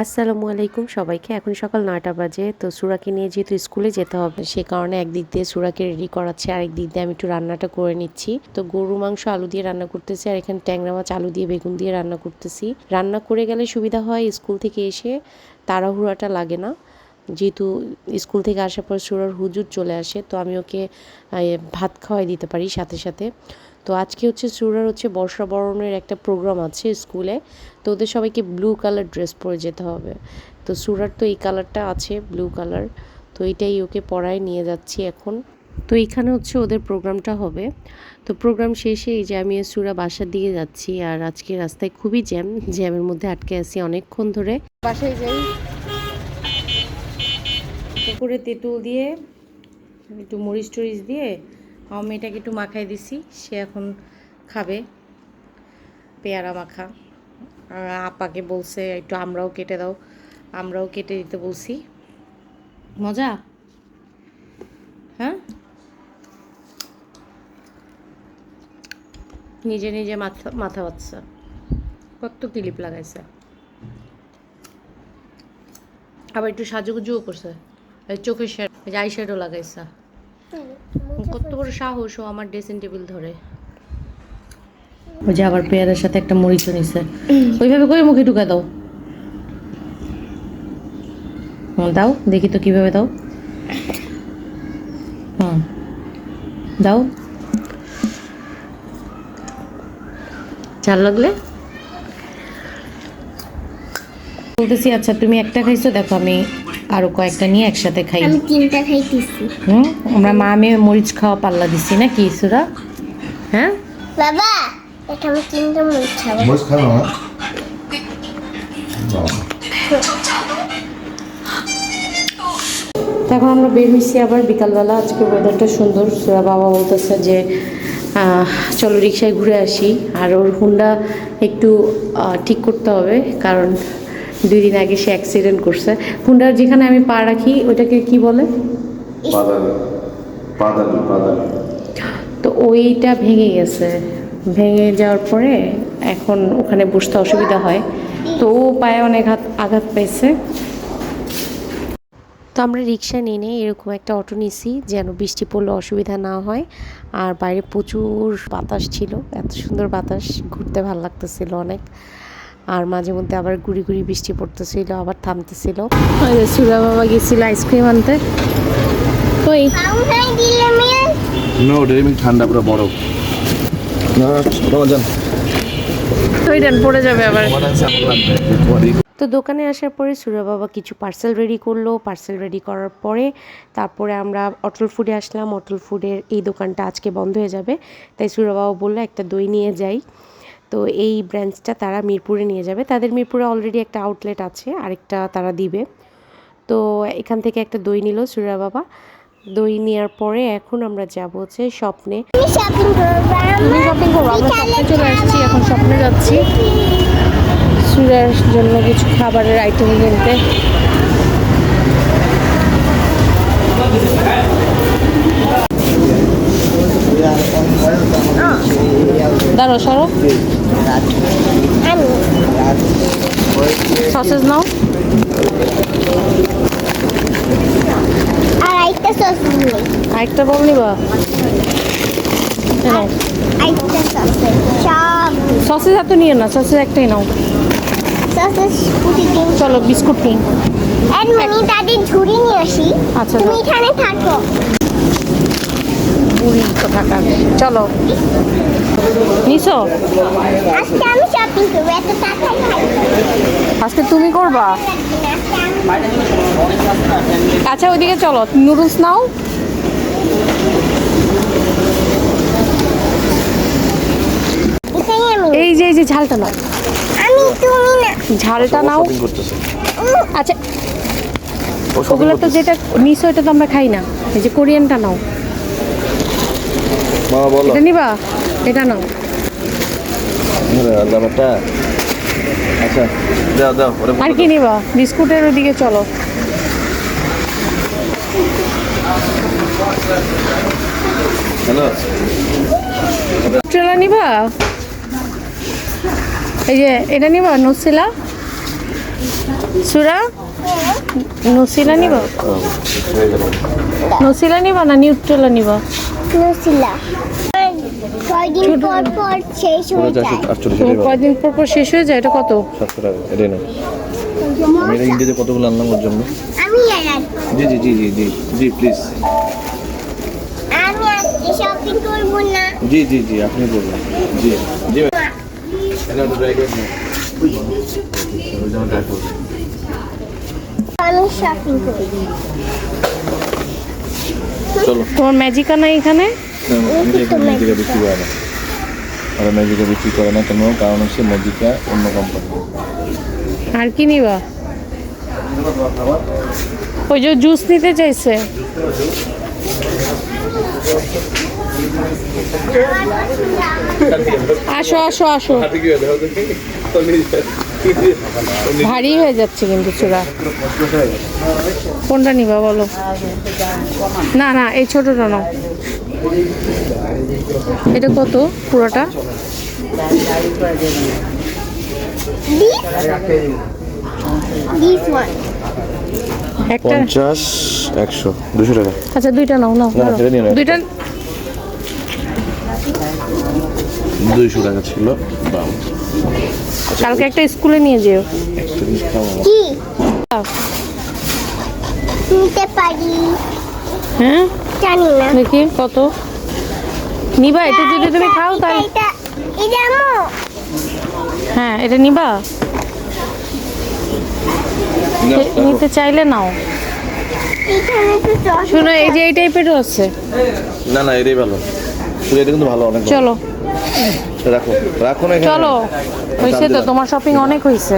আসসালামু আলাইকুম সবাইকে। এখন সকাল নয়টা বাজে, তো সুরাকে নিয়ে যেহেতু স্কুলে যেতে হবে, সে কারণে একদিক দিয়ে সুরাকে রেডি করাচ্ছে, আরেক দিক দিয়ে আমি একটু রান্নাটা করে নিচ্ছি। তো গরু, মাংস, আলু দিয়ে রান্না করতেছি, আর এখানে ট্যাংরা মাছ, আলু দিয়ে বেগুন দিয়ে রান্না করতেছি। রান্না করে গেলে সুবিধা হয় স্কুল থেকে এসে, তাড়াহুড়াটা লাগে না। যেহেতু স্কুল থেকে আসার পর সুরার হুজুর চলে আসে, তো আমি ওকে ভাত খাওয়াই দিতে পারি সাথে সাথে। তো আজকে হচ্ছে সুরার হচ্ছে বর্ষাবরণের একটা প্রোগ্রাম আছে স্কুলে, তো ওদের সবাইকে ব্লু কালার ড্রেস পরে যেতে হবে। তো সুরার তো এই কালারটা আছে ব্লু কালার তো এটাই ওকে পরায় নিয়ে যাচ্ছি এখন। তো এখানে হচ্ছে ওদের প্রোগ্রামটা হবে। তো প্রোগ্রাম শেষে এই যে আমি সুরা বাসার দিকে যাচ্ছি, আর আজকে রাস্তায় খুবই জ্যাম, জ্যামের মধ্যে আটকে আছি অনেকক্ষণ ধরে। বাসায় যাই। পুকুরে তেঁতুল দিয়ে, একটু মরিচ টরিচ দিয়ে আমার মেয়েটাকে একটু মাখাই দিছি, সে এখন খাবে। পেয়ারা মাখা। আপাকে বলছে, একটু আমরাও কেটে দাও। আমরাও কেটে দিতে বলছি। মজা? হ্যাঁ? নিজে নিজে মাথা মাথা বাচ্চা। কত ক্লিপ লাগাইছে। আবার একটু সাজুগুজুও করছে। চোখের শ্যাড আই শ্যাডও লাগাইছে। কত বড় সাহস ও আমার ড্রেসিং টেবিল ধরে। ওই যে আবার পেয়ারের সাথে একটা মরিচও নিছে। ওইভাবে করে মুখে ঢুকা দাও। দাও, দেখি তো কীভাবে দাও। হুম, দাও। ঝাল লাগলে? বলতেছি আচ্ছা তুমি একটা খাইছো দেখো আমি আরও কয়েকটা নিয়ে একসাথে খাই। আমি তিনটা খাইতেছি। হুম? আমরা মা মেয়ে মরিচ খাওয়া পাল্লা দিচ্ছি না কি সুরা হ্যাঁ? বাবা এটা আমি তিনটা মরিচ খাব। মরিচ খাবে না। এখন আমরা বের হয়েছি আবার বিকালবেলা। আজকে ওয়েদারটা সুন্দর। সুরা বাবা বলতেছে যে চলো রিক্সায় ঘুরে আসি। আর ওর হুন্ডা একটু ঠিক করতে হবে কারণ দুই দিন আগে সে অ্যাক্সিডেন্ট করছে। হুন্ডার যেখানে আমি পা রাখি ওটাকে কি বলে? তো ওইটা ভেঙে গেছে। ভেঙে যাওয়ার পরে এখন ওখানে বসতে অসুবিধা হয়। তো ও পায়ে অনেক হাত আঘাত পেয়েছে তো আমরা রিক্সা নিয়ে নিয়ে এরকম একটা অটো নিছি যেন বৃষ্টি পড়লে অসুবিধা না হয়। আর বাইরে প্রচুর বাতাস ছিল। এত সুন্দর বাতাস ঘুরতে ভালো লাগতেছিল অনেক। আর মাঝে মধ্যে আবার গুড়ি গুড়ি বৃষ্টি পড়তেছিল আবার থামতেছিল। সুরা বাবা গেছিল আইসক্রিম আনতে। পাউডার নো ঠান্ডা পুরো বরফ। না বাবা যান ওইটান পড়ে যাবে আবার। তো দোকানে আসার পরে সুরা বাবা কিছু পার্সেল রেডি করল। পার্সেল রেডি করার পরে তারপরে আমরা অটল ফুডে আসলাম। অটল ফুডের এই দোকানটা আজকে বন্ধ হয়ে যাবে। তাই সুরা বাবা বলল একটা দই নিয়ে যাই। তো এই ব্রাঞ্চটা তারা মিরপুরে নিয়ে যাবে। তাদের মিরপুরে অলরেডি একটা আউটলেট আছে আরেকটা তারা দিবে। তো এখান থেকে একটা দই নিল সুরা বাবা। দই নেওয়ার পরে এখন আমরা যাব হচ্ছে স্বপ্নে। শপিং করব আমরা স্বপ্নে চলে আসছি এখন স্বপ্নে যাচ্ছি। সুরার জন্য কিছু খাবারের আইটেম কিনতে দাঁড়ো সরো আমি সসেজ নাও আর একটা সস নিই আরেকটা বল নিবা। নাও। আরেকটা সস সসেজ এত নিয়ে না সসেজ একটাই নাও। সসেস চলো বিস্কুট নিই ঝুড়ি নিয়ে আসি। আচ্ছা, তুমি দাও। এখানে থাকো। বুড়ি কোথাকার চলো। নিছো? আজকে আমি শপিং করব এত টাকা আজকে তুমি করবা? আচ্ছা ওইদিকে চলো। নুডলস নাও। এই যে এই যে ঝালটা নাও। আমি তুমি না। ঝালটা নাও। আচ্ছা ওগুলো তো যেটা নিছো এটা তো আমরা খাই না। এই যে কোরিয়ানটা নাও। বাবা বলো। এটা নিবা? এটা নাও। আল্লাহ বেটা আচ্ছা দাও দাও ওরে আর কি নিবা? বিস্কুটের ওদিকে চলো। ট্রেলা নিবা? এই যে এটা নিবা নসিলা? সুরা? নসিলা নিব? নসিলা নিব না নিউট্রেলা নিব? নসিলা। কয়দিন পর পর শেষ হয়ে যায়। কয়দিন পর পর শেষ হয়ে যায়? এটা কত? সাতশো টাকা এটাই না আমি এটা ইন্ডিয়াতে কতগুলো আনলাম ওর জন্য? আমি জি জি জি জি জি জি প্লিজ শপিং করব না। জি জি জি আপনি করবেন জি জি। এটা ড্রাই করবেন আমি শপিং করি চলো। তোমার ম্যাজিকা নাই এখানে? ম্যাজিকা বিক্রি করে না। ওরা ম্যাজিকা বিক্রি করে না কেন? কারণ হচ্ছে ম্যাজিকা অন্য কোম্পানি আর কি নিবা? ওই যে জুস নিতে চাইছে। আসো আসো আসো। ভারী হয়ে যাচ্ছে কিন্তু চূড়া। কোনটা নিবা বলো? না না এই ছোটটা নাও। এটা কত পুরোটা? একটা? পঞ্চাশ একশো দুশো টাকা। আচ্ছা দুইটা নাও নাও। দুইটা দুইশো টাকা ছিল দাম। কালকে একটা স্কুলে নিয়ে যেও। কি? নিতে পারি। হ্যাঁ? জানি না। দেখি কত? নিবা এটা যদি তুমি খাও তাহলে। এটা এটা হ্যাঁ এটা নিবা? নিতে চাইলে নাও। শোনো এই যে এই টাইপেরও আছে। না না এটাই ভালো। এটা কিন্তু ভালো অনেক চলো। রাখো রাখো না চলো। হয়েছে তো তোমার শপিং অনেক হয়েছে।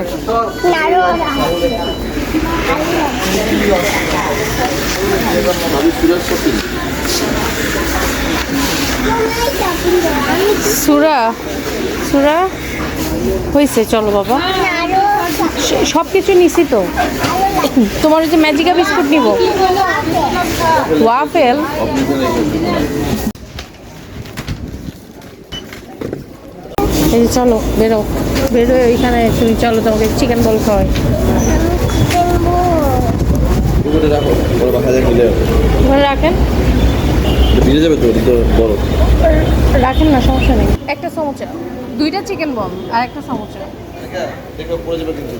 সুরা সুরা হয়েছে চলো বাবা। সব কিছু নিছি তো। তোমার ওই যে ম্যাজিকা বিস্কুট নিব। ওয়াফেল এই চলো বেরো। বেরো ওইখানে তুমি চলো তোমাকে চিকেন বল খাওয়াই। রাখেন? ভিজে যাবে তো বড়। রাখেন না সমস্যা নেই। একটা সমোচা দুইটা চিকেন বল আর একটা সমোচা দেখো পড়ে যাবে কিন্তু।